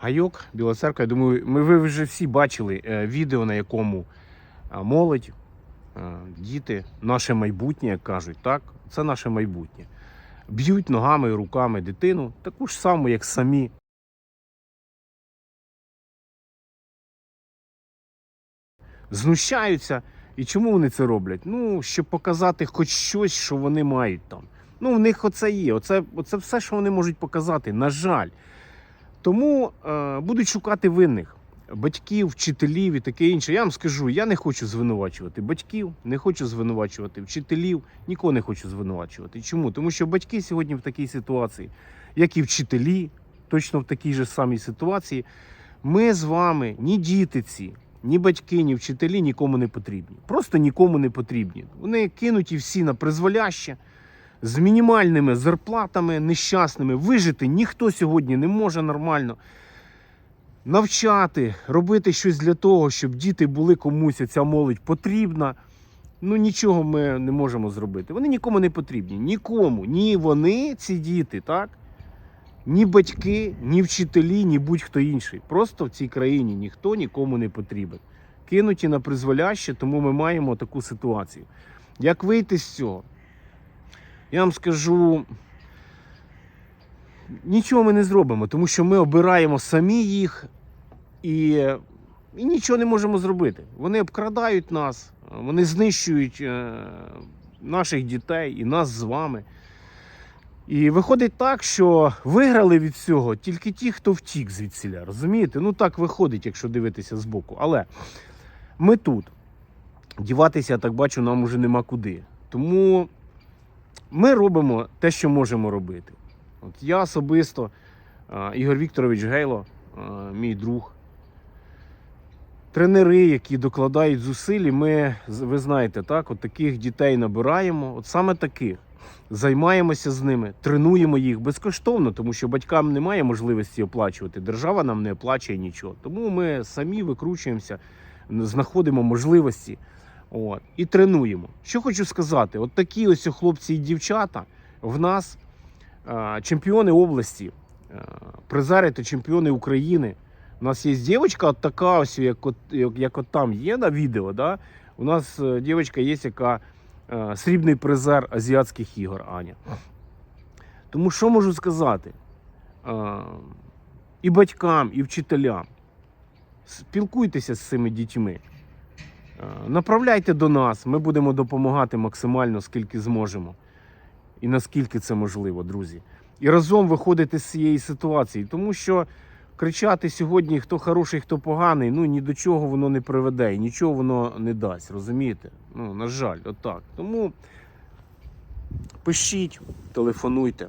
Гайок, Біла Церква. Я думаю, ми ви вже всі бачили е, відео, на якому е, молодь, е, діти, наше майбутнє, як кажуть, так? Це наше майбутнє. Б'ють ногами і руками дитину, таку ж саму, як самі. Знущаються. І чому вони це роблять? Ну, щоб показати хоч щось, що вони мають там. Ну, в них оце є. Оце, оце все, що вони можуть показати, на жаль. Тому е, будуть шукати винних батьків, вчителів і таке інше. Я вам скажу, я не хочу звинувачувати батьків, не хочу звинувачувати вчителів, нікого не хочу звинувачувати. Чому? Тому що батьки сьогодні в такій ситуації, як і вчителі, точно в такій же самій ситуації. Ми з вами, ні діти ці, ні батьки, ні вчителі нікому не потрібні. Просто нікому не потрібні. Вони кинуті всі на призволяще з мінімальними зарплатами нещасними. Вижити ніхто сьогодні не може нормально. Навчати, робити щось для того, щоб діти були комусь, ця молодь потрібна. Ну нічого ми не можемо зробити. Вони нікому не потрібні. Нікому. Ні вони, ці діти, так? Ні батьки, ні вчителі, ні будь-хто інший. Просто в цій країні ніхто нікому не потрібен. Кинуті на призволяще, тому ми маємо таку ситуацію. Як вийти з цього? Я вам скажу, нічого ми не зробимо, тому що ми обираємо самі їх і, і нічого не можемо зробити. Вони обкрадають нас, вони знищують е, наших дітей і нас з вами. І виходить так, що виграли від цього тільки ті, хто втік звідсіля. Розумієте? Ну так виходить, якщо дивитися збоку. Але ми тут. Діватися, я так бачу, нам уже нема куди. Тому ми робимо те, що можемо робити. От я особисто, Ігор Вікторович Гейло, мій друг, тренери, які докладають зусиль, ми, ви знаєте, так, от таких дітей набираємо, от саме таких. Займаємося з ними, тренуємо їх безкоштовно, тому що батькам немає можливості оплачувати. Держава нам не оплачує нічого. Тому ми самі викручуємося, знаходимо можливості. От, і тренуємо. Що хочу сказати, от такі ось хлопці і дівчата в нас е, чемпіони області, е, призери та чемпіони України. У нас є дівчинка, от така ось, як от, як, як от там є на відео. Да? У нас е, дівчинка є, яка е, срібний призер азіатських ігор, Аня. Тому що можу сказати? Е, і батькам, і вчителям. Спілкуйтеся з цими дітьми. Е, Направляйте до нас, ми будемо допомагати максимально, скільки зможемо. І наскільки це можливо, друзі. І разом виходити з цієї ситуації. Тому що кричати сьогодні, хто хороший, хто поганий, ну ні до чого воно не приведе і нічого воно не дасть. Розумієте? Ну, на жаль, отак. Тому пишіть, телефонуйте.